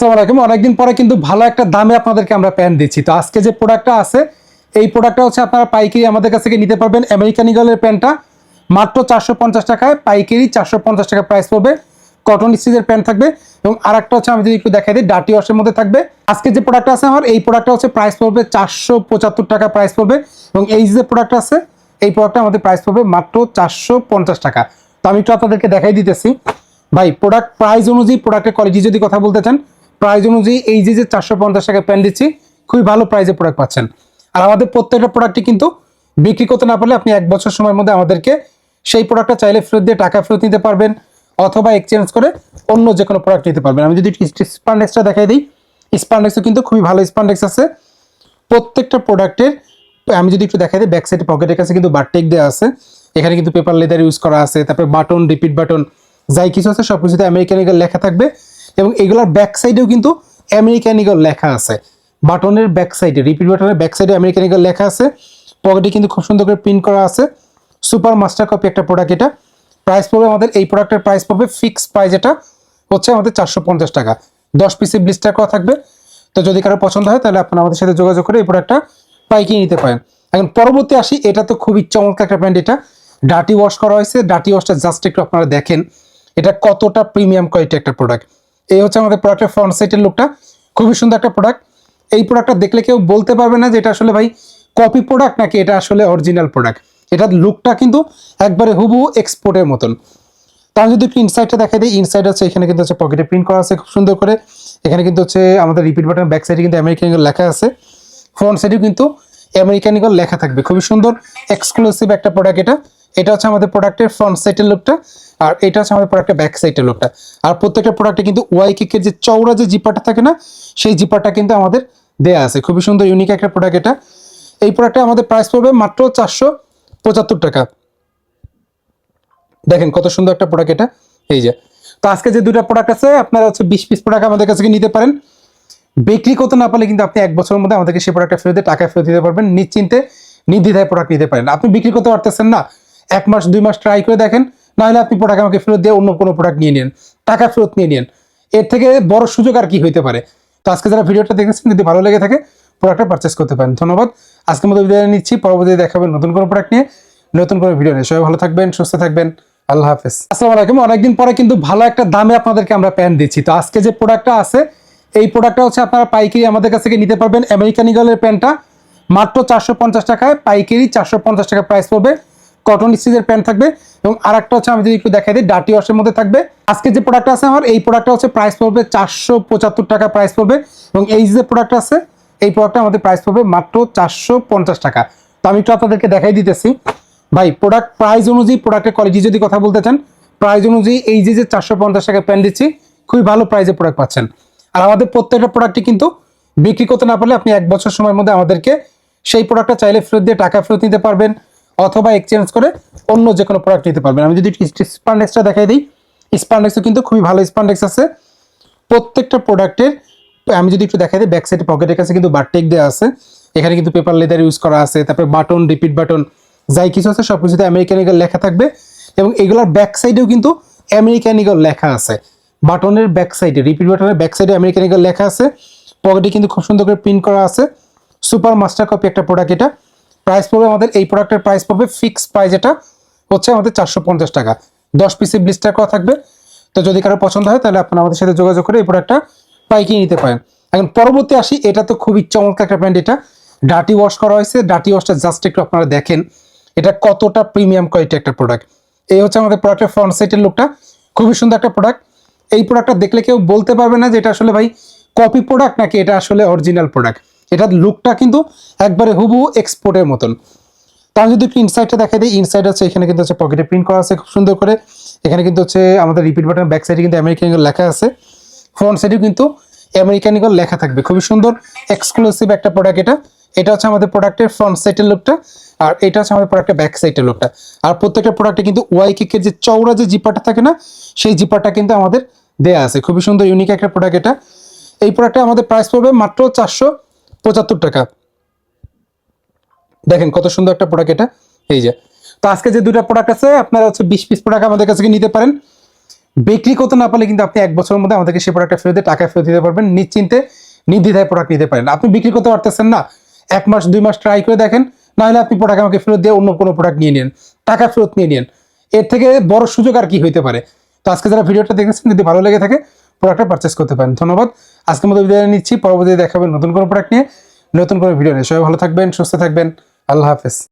আসসালামু আলাইকুম। অনেকদিন পরে কিন্তু ভালো একটা দামে আপনাদেরকে আমরা প্যান্ট দিচ্ছি। তো আজকে যে প্রোডাক্টটা আছে, এই প্রোডাক্টটা হচ্ছে আপনারা পাইকারি আমাদের কাছ থেকে নিতে পারবেন আমেরিকান ইগলের প্যান্টটা। মাত্র চারশো পঞ্চাশ টাকায় পাইকারি চারশো পঞ্চাশ টাকা প্রাইস পড়বে। কটন স্টিচের প্যান্ট থাকবে এবং আরেকটা হচ্ছে আমি যদি একটু দেখাই দিই ডাটি ওয়াশের মধ্যে থাকবে। আজকে যে প্রোডাক্টটা আছে আমার, এই প্রোডাক্টটা হচ্ছে প্রাইস পড়বে চারশো পঁচাত্তর টাকা প্রাইস পড়বে এবং এই যে প্রোডাক্ট আছে, এই প্রোডাক্টটা আমাদের প্রাইস পড়বে মাত্র চারশো পঞ্চাশ টাকা। তো আমি একটু আপনাদেরকে দেখাই দিতেছি। ভাই প্রোডাক্ট প্রাইস অনুযায়ী প্রোডাক্টের কোয়ালিটি যদি কথা বলতে চান প্রাইস অনুযায়ী এই যে যে চারশো পঞ্চাশ টাকা প্যান্ট দিচ্ছি, খুবই ভালো প্রাইসে প্রোডাক্ট পাচ্ছেন। আর আমাদের প্রত্যেকটা প্রোডাক্টই কিন্তু বিক্রি করতে না পারলে আপনি এক বছর সময়ের মধ্যে আমাদেরকে সেই প্রোডাক্টটা চাইলে ফেরত দিয়ে টাকা ফেরত নিতে পারবেন অথবা এক্সচেঞ্জ করে অন্য যে কোনো প্রোডাক্ট নিতে পারবেন। আমি যদি স্পান্ডেক্সটা দেখাই দিই স্পান্ডেক্সও কিন্তু খুবই ভালো স্পান্ডেক্স আছে। প্রত্যেকটা প্রোডাক্টের আমি যদি একটু দেখাই দিই ব্যাক সাইডে পকেটের কাছে কিন্তু বারটেক দেওয়া আছে। এখানে কিন্তু পেপার লেদার ইউজ করা আছে, তারপরে বাটন রিপিট বাটন যাই কিছু আছে সব কিছুতে আমেরিকান লেখা থাকবে। এবং এগুলোর ব্যাক সাইডেও কিন্তু আমেরিকান ইগল লেখা আছে। বাটনের ব্যাক সাইডে রিপিট বাটনের ব্যাক সাইডে আমেরিকান ইগল লেখা আছে। পকেটে কিন্তু খুব সুন্দর করে প্রিন্ট করা আছে। সুপার মাস্টার কপি একটা প্রোডাক্ট এটা। প্রাইস পড়বে আমাদের, এই প্রোডাক্টের প্রাইস পড়বে ফিক্স প্রাইস এটা হচ্ছে আমাদের চারশো পঞ্চাশ টাকা। দশ পিসে ব্লিস্টার করা থাকবে। তো যদি কারও পছন্দ হয়, তাহলে আপনারা আমাদের সাথে যোগাযোগ করে এই প্রোডাক্টটা পাইকিয়ে নিতে পারেন। এখন পরবর্তী আসি, এটা তো খুবই চমৎকার একটা প্যান্ট এটা। ডাটি ওয়াশ করা হয়েছে। ডাটি ওয়াশটা জাস্ট একটু আপনারা দেখেন। এটা কতটা প্রিমিয়াম কোয়ালিটি একটা প্রোডাক্ট এই হচ্ছে আমাদের প্রোডাক্টের ফ্রন্ট সাইডের লুকটা খুবই সুন্দর একটা প্রোডাক্ট এই প্রোডাক্টটা দেখলে কেউ বলতে পারবে না যে এটা আসলে ভাই কপি প্রোডাক্ট নাকি এটা আসলে অরিজিনাল প্রোডাক্ট এটার লুকটা কিন্তু একবারে হুবহু এক্সপোর্টের মতন। তার যদি একটু ইনসাইডটা দেখা দিই ইনসাইড আছে এখানে কিন্তু হচ্ছে পকেটে প্রিন্ট করা আছে খুব সুন্দর করে। এখানে কিন্তু হচ্ছে আমাদের রিপিট বাটন ব্যাক সাইডে কিন্তু আমেরিকান লেখা আছে। ফ্রন্ট সাইডেও কিন্তু আমেরিকান ইগল লেখা থাকবে। খুবই সুন্দর এক্সক্লুসিভ একটা প্রোডাক্ট এটা। এটা হচ্ছে আমাদের প্রোডাক্টের ফ্রন্ট সাইডের লুকটা আর এটা হচ্ছে আমাদের প্রোডাক্টের ব্যাক সাইডের লুকটা আর প্রত্যেকটা প্রোডাক্টে কিন্তু ওয়াই কিকের যে চৌড়া যে জিপারটা থাকে না, সেই জিপারটা কিন্তু আমাদের দেয়া আছে। খুবই সুন্দর ইউনিক একটা প্রোডাক্ট এটা। এই প্রোডাক্টটা আমাদের প্রাইস পড়বে মাত্র চারশো পঁচাত্তর টাকা। দেখেন কত সুন্দর একটা প্রোডাক্ট এটা। এই যে, তো আজকে যে দুটা প্রোডাক্ট আছে, আপনারা হচ্ছে বিশ পিস প্রোডাক্ট আমাদের কাছে নিতে পারেন? বিক্রি করতে না পারলে কিন্তু আপনি এক বছরের মধ্যে আমাদেরকে সেই প্রোডাক্টটা ফেরত দিয়ে টাকা ফেরত দিতে পারবেন। নিশ্চিন্তে নির্দ্বিধায় প্রোডাক্ট নিতে পারেন। আপনি বিক্রি করতে পারতেছেন না, এক মাস, দুই মাস ট্রাই করে দেখেন। নাহলে আপনি প্রোডাক্ট আমাকে ফেরত দিয়ে অন্য কোনো প্রোডাক্ট নিয়ে নিন, টাকা ফেরত নিয়ে নিন। এর থেকে বড় সুযোগ আর কি হইতে পারে? তো আজকে যারা ভিডিওটা দেখেছেন, যদি ভালো লেগে থাকে প্রোডাক্টটা পারচেস করতে পারেন। ধন্যবাদ। আজকের মতো বিদায় নিচ্ছি। পরবর্তীতে দেখাবেন নতুন কোনো প্রোডাক্ট নিয়ে, নতুন কোনো ভিডিও নিয়ে। সবাই ভালো থাকবেন, সুস্থ থাকবেন। আল্লাহ হাফেজ। আসসালামু আলাইকুম। অনেকদিন পরে কিন্তু ভালো একটা দামে আপনাদেরকে আমরা প্যান্ট দিচ্ছি। তো আজকে যে প্রোডাক্টটা আছে, এই প্রোডাক্টটা হচ্ছে আপনারা পাইকারি আমাদের কাছ থেকে নিতে পারবেন। আমেরিকান ইগলের প্যান্টটা মাত্র চারশো পঞ্চাশ টাকায়, পাইকারি চারশো পঞ্চাশ টাকা প্রাইস পড়বে। কটন স্টিচের প্যান্ট থাকবে এবং আরেকটা হচ্ছে আমি যদি একটু দেখাই দিই ডাটি ওয়াশের মধ্যে থাকবে। আজকে যে প্রোডাক্টটা আছে আমার, এই প্রোডাক্টটা হচ্ছে প্রাইস পড়বে চারশো পঁচাত্তর টাকা প্রাইস পড়বে এবং এই যে প্রোডাক্ট আছে, এই প্রোডাক্টটা আমাদের প্রাইস পড়বে মাত্র চারশো পঞ্চাশ টাকা। তো আমি একটু আপনাদেরকে দেখাই দিতেছি। ভাই প্রোডাক্ট প্রাইস অনুযায়ী প্রোডাক্টের কোয়ালিটি যদি কথা বলতে চান প্রাইস অনুযায়ী এই যে যে চারশো পঞ্চাশ টাকা প্যান্ট দিচ্ছি, খুবই ভালো প্রাইসে প্রোডাক্ট পাচ্ছেন। আর আমাদের প্রত্যেকটা প্রোডাক্টই কিন্তু বিক্রি করতে না পারলে আপনি এক বছর সময়ের মধ্যে আমাদেরকে সেই প্রোডাক্টটা চাইলে ফেরত দিয়ে টাকা ফেরত নিতে পারবেন। অথবা এক্সচেঞ্জ করে অন্য যে কোনো প্রোডাক্ট নিতে পারবেন। আমি যদি স্পান্ডেক্সটা দেখাই দিই। স্পান্ডেক্সও কিন্তু খুবই ভালো স্পান্ডেক্স আছে। প্রত্যেকটা প্রোডাক্টের আমি যদি একটু দেখাই দিই ব্যাক সাইডে পকেটের কাছে কিন্তু বারটেক দেওয়া আছে। এখানে কিন্তু পেপার লেদার ইউজ করা আছে, তারপরে বাটন রিপিট বাটন যাই কিছু আছে সব কিছুতে আমেরিকান ইগল লেখা থাকবে। এবং এগুলোর ব্যাক সাইডেও কিন্তু আমেরিকান ইগল লেখা আছে। বাটনের ব্যাক সাইডে রিপিট বাটনের ব্যাক সাইডে আমেরিকান ইগল লেখা আছে। পকেটে কিন্তু খুব সুন্দর করে প্রিন্ট করা আছে। সুপার মাস্টার কপি একটা প্রোডাক্ট এটা। প্রাইস পড়বে আমাদের, এই প্রোডাক্টের প্রাইস পড়বে ফিক্স প্রাইস এটা হচ্ছে আমাদের চারশো পঞ্চাশ টাকা। দশ পিসে ব্লিস্টার করা থাকবে। তো যদি কারও পছন্দ হয়, তাহলে আপনারা আমাদের সাথে যোগাযোগ করে এই প্রোডাক্টটা পাইকিয়ে নিতে পারেন। এখন পরবর্তী আসি, এটা তো খুবই চমৎকার একটা ব্র্যান্ড এটা। ডাটি ওয়াশ করা হয়েছে। ডাটি ওয়াশটা জাস্ট একটু আপনারা দেখেন, এটা কতটা প্রিমিয়াম কোয়ালিটি একটা প্রোডাক্ট এই হচ্ছে আমাদের প্রোডাক্টের ফ্রন্ট সাইডের লুকটা খুবই সুন্দর একটা প্রোডাক্ট এই প্রোডাক্টটা দেখলে কেউ বলতে পারবে না যে এটা আসলে ভাই কপি প্রোডাক্ট নাকি এটা আসলে অরিজিনাল প্রোডাক্ট এটার লুকটা কিন্তু একবারে হুবহু এক্সপোর্টের মতন। তার যদি একটু ইনসাইডটা দেখা দিই ইনসাইড আছে, এখানে কিন্তু হচ্ছে পকেটে প্রিন্ট করা আছে খুব সুন্দর করে। এখানে কিন্তু হচ্ছে আমাদের রিপিট বাটন ব্যাক সাইডে কিন্তু আমেরিকান ইগল লেখা আছে। ফ্রন্ট সাইডেও কিন্তু আমেরিকান ইগল লেখা থাকবে। খুবই সুন্দর এক্সক্লুসিভ একটা প্রোডাক্ট এটা। এটা হচ্ছে আমাদের প্রোডাক্টের ফ্রন্ট সাইডের লুকটা আর এটা হচ্ছে আমাদের প্রোডাক্টের ব্যাক সাইডের লুকটা আর প্রত্যেকটা প্রোডাক্টে কিন্তু ওয়াই কিকের যে চৌড়া যে জিপারটা থাকে না, সেই জিপারটা কিন্তু আমাদের দেয়া আছে। খুবই সুন্দর ইউনিক একটা প্রোডাক্ট এটা। এই প্রোডাক্টটা আমাদের প্রাইস পড়বে মাত্র চারশো পঁচাত্তর টাকা। দেখেন কত সুন্দর একটা প্রোডাক্ট এটা। এই যে। তো আজকে যে দুটা প্রোডাক্ট আছে, আপনারা হচ্ছে বিশ পিস প্রোডাক্ট আমাদের কাছে নিতে পারেন? বিক্রি করতে না পারলে কিন্তু আপনি এক বছরের মধ্যে আমাদেরকে সেই প্রোডাক্টটা ফেরত দিয়ে টাকা ফেরত দিতে পারবেন। নিশ্চিন্তে নির্দ্বিধায় প্রোডাক্ট নিতে পারেন। আপনি বিক্রি করতে পারতেছেন না, এক মাস, দুই মাস ট্রাই করে দেখেন, নাহলে আপনি প্রোডাক্ট আমাকে ফেরত দিয়ে অন্য কোনো প্রোডাক্ট নিয়ে নিন, টাকা ফেরত নিয়ে নিন। এর থেকে বড় সুযোগ আর কি হইতে পারে। তো আজকে যারা ভিডিওটা দেখেছেন, যদি ভালো লেগে থাকে প্রোডাক্টটা পারচেস করতে পারেন। ধন্যবাদ। আজকের মতো বিদায় নিচ্ছি। পরবর্তীতে দেখাবেন নতুন কোনো প্রোডাক্ট নিয়ে। নতুন কোনো ভিডিও নিয়ে। সবাই ভালো থাকবেন, সুস্থ থাকবেন। আল্লাহ হাফেজ।